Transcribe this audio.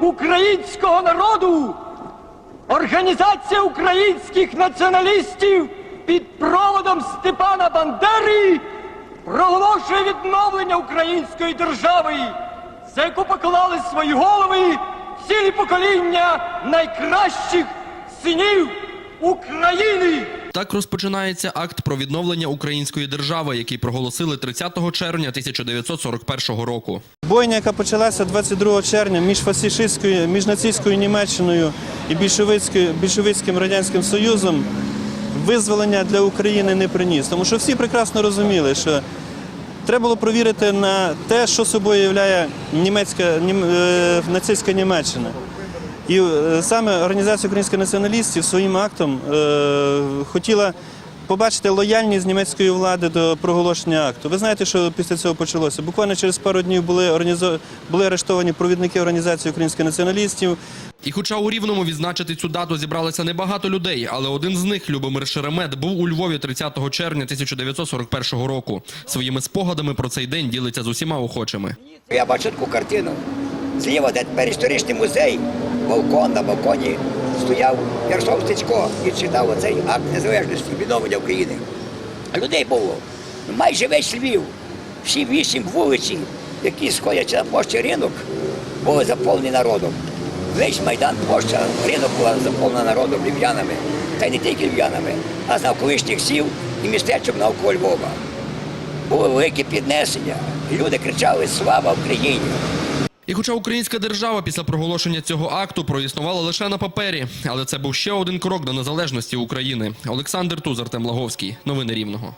українського народу Організація українських націоналістів під проводом Степана Бандери проголошує відновлення української держави, за яку поклали свої голови цілі покоління найкращих синів України. Так розпочинається акт про відновлення української держави, який проголосили 30 червня 1941 року. Бойня, яка почалася 22 червня між фашистською, між нацистською Німеччиною і більшовицькою, більшовицьким радянським Союзом, визволення для України не приніс. Тому що всі прекрасно розуміли, що треба було провірити на те, що собою являє німецька нім, е, нацистська Німеччина. І е, саме Організація українських націоналістів своїм актом е, хотіла побачити лояльність німецької влади до проголошення акту. Ви знаєте, що після цього почалося? Буквально через пару днів були, організо... були арештовані провідники Організації українських націоналістів. І хоча у Рівному відзначити цю дату зібралося небагато людей, але один з них, Любомир Шеремет, був у Львові 30 червня 1941 року. Своїми спогадами про цей день ділиться з усіма охочими. Я бачу таку картину. Зліва, де тепер історичний музей, балкон на балконі стояв Ярослав Стецько і читав оцей акт незалежності, відновлення України. Людей було майже весь Львів, всі вісім вулиці, які сходяться на площі ринок, були заповнені народом. Весь майдан площа ринок була заповнена народом львів'янами, та й не тільки львів'янами, а з навколишніх сіл і містечок навколо Львова. Було велике піднесення. Люди кричали Слава Україні! І хоча українська держава після проголошення цього акту проіснувала лише на папері, але це був ще один крок до незалежності України. Олександр Туз, Артем Лаговський. Новини Рівного.